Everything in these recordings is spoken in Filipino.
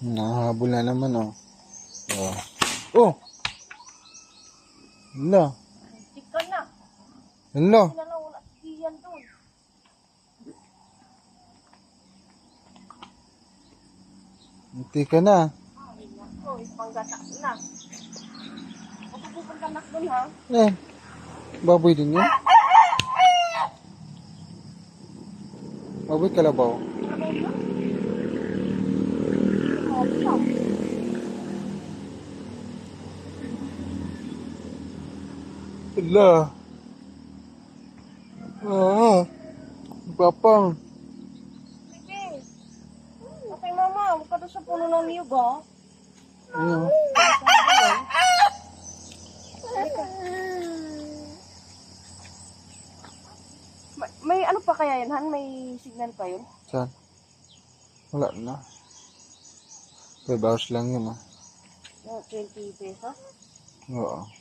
Nahabol na naman, oh. Oh. Oh! Hala. Tika na. Doon. Hindi ka na. Ay, nako, ipanggata na. Ako pupunta na ha. Eh. Baboy din yun. Baboy kalabaw. Hala. Ah. Papang. Sige. Okay, mama. Huwag ka doon sa puno ng niyog ha. Ayun. May, may ano pa kaya yan, Han? May signal pa yun? Saan? Wala na. 5 hours lang yun, ah. No, 20 pesos? Oo.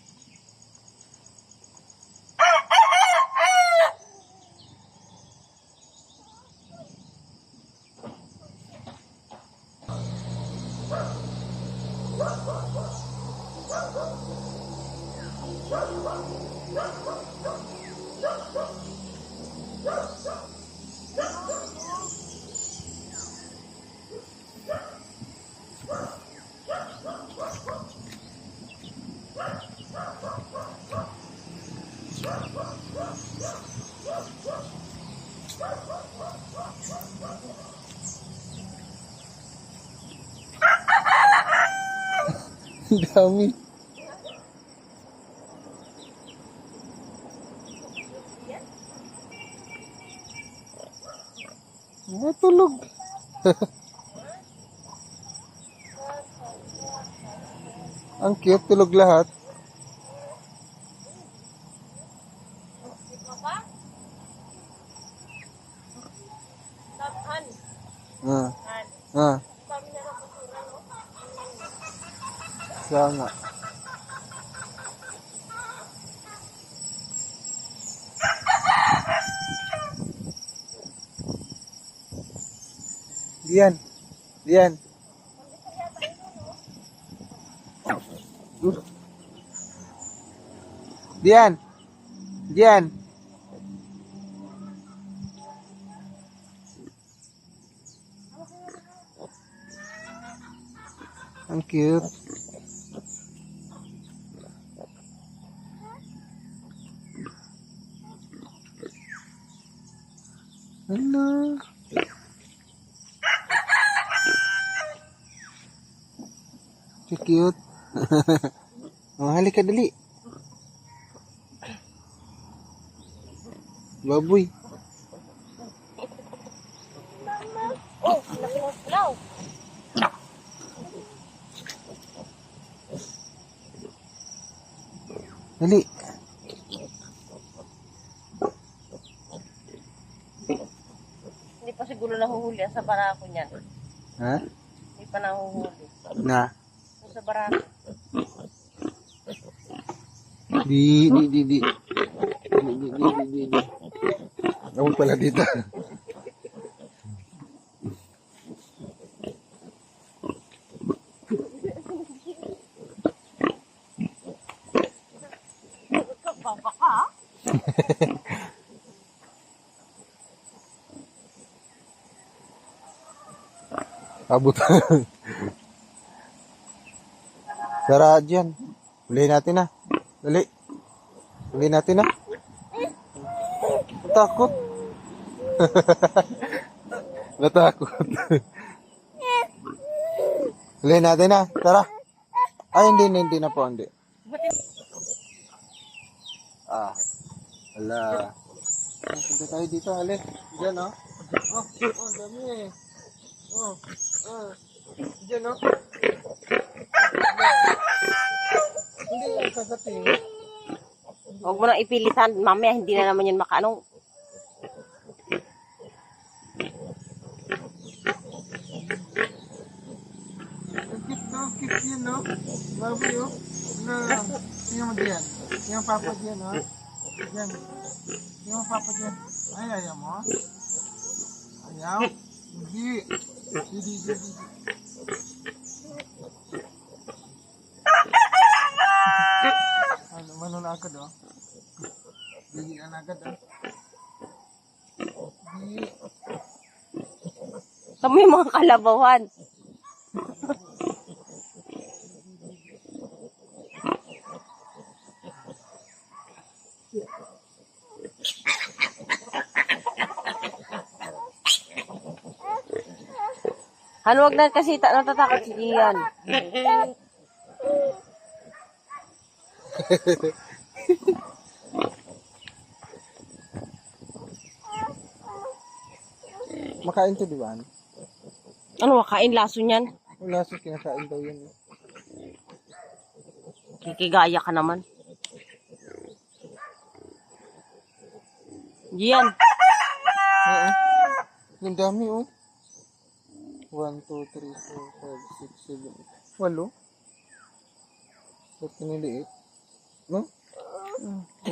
Ang Natulog. Ang cute, tulog lahat. Ah, Han. ah, Kami na lang basura, no? siya nga. Diyan. Ang cute. Oh, halika dali. Baboy. Oh, flow. Dali. Hindi pa siguro nahuhuli sa barako niyan. Ha? Hindi pa nahuhuli. Na. Yung Sa barako. Di, di, di, di. Di, di, di, di, di, di. Ako pala dito. Baba Tara dyan. Ulihin natin na. Dali. Ulihin natin na. Natakot. Natakot. Ulihin natin na. Tara. Ay, hindi, hindi, na po, hindi. Ah. Wala. Punta tayo dito, hali. Diyan, oh. Oh, oh, dami eh. Oh, ah. Diyan, oh. Hindi yan kakating. Huwag mo nang ipilitan. Mamaya hindi na naman yan makaano. Ang cute, no? No? Baboy, oh. Na, mo diyan. Tingnan papa diyan, oh. Diyan. Mo papa diyan. Ay, ayaw mo? Ayaw? Hindi. Hindi, hindi, hindi. agad oh. Gigian agad oh. Di. Kami mga kalabawan. Ano wag na kasi ta natatakot si Ian. Makain to, di ba? Ano makain laso niyan? Wala sa kinakain daw yan. Kikigaya ka naman. Gian. Oo. Yung dami oh. 1, 2, 3, 4, 5, 6, 7, 8. Walo. Ba't kiniliit? No?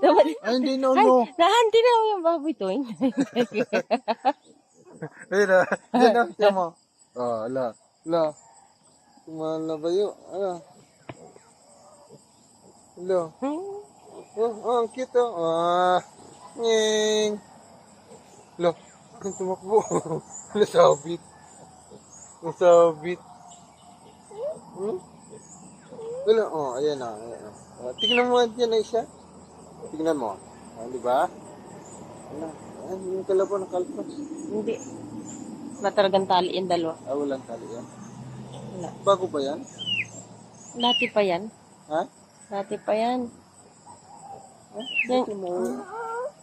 Dapat, Ay, hindi no, no. nahanti na yung baboy to. eh. Na. Yan na. Yan mo. Oh, ala. Ala. Kumahan na ba yun? Ala. Ala. Oh, oh, ang cute oh. Ah. Nging. Ala. Ang tumakbo. Nasabit. Nasabit. Hmm? Wala, oh, ayan na. Ayan na. Tignan mo yan na isa. Tignan mo. Oh, di ba? Ala. Ayan, yung kalabaw na kalpas. Hindi. Wala talagang tali yung dalawa. Ah, walang tali yan. Wala. Bago ba yan? Dati pa yan. Ha? Dati pa yan. Huh? Yan. Dito mo.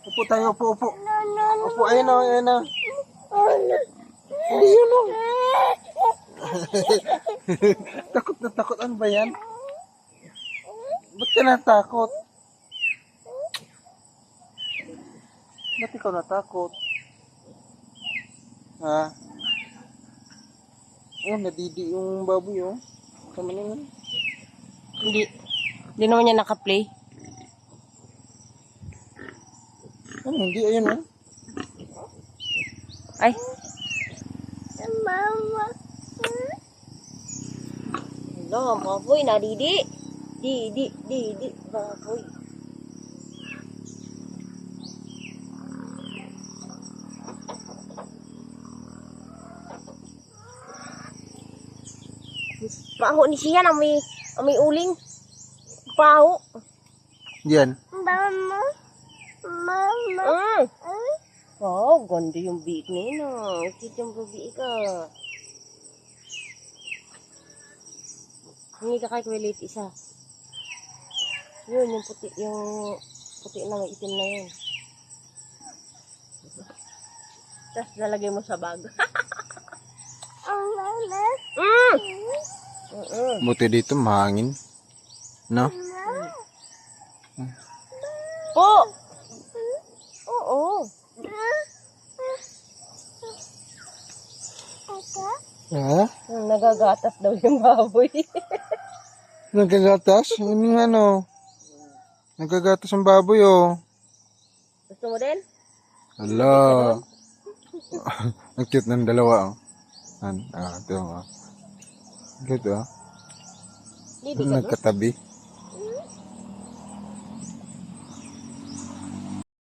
Upo tayo, upo, upo. Upo, ayun na, ayun na. Hindi yun, oh. takot na takot. Ano ba yan? Ba't ka natakot? Ba't ikaw natakot? Ha? Oh, nadidi yung baboy, oh. Tama na yun. Hindi. Hindi naman niya naka-play. Ano, hindi, ayun, oh. Ay. Mama. Hello, baboy na didi. Didi, didi, baboy. Paho ni siya na may, may uling. Paho. Yan. Mama. Mama. Mm. Oh, ganda yung biik niya. No. Cute yung biik ka. Hingi ka kay Kuya Late isa. Yun, yung puti, yung puti na may itim na yun. Tapos lalagay mo sa bag. Mama. mm! Buti dito, mahangin. No? Po! Oo. Ha? Nagagatas daw yung baboy. Nagagatas? Ano yung ano? Nagagatas ang baboy, oh. Gusto mo din? Hala. ang cute ng dalawa, oh. An, ah, ito, oh. Ka doon. Nagkatabi.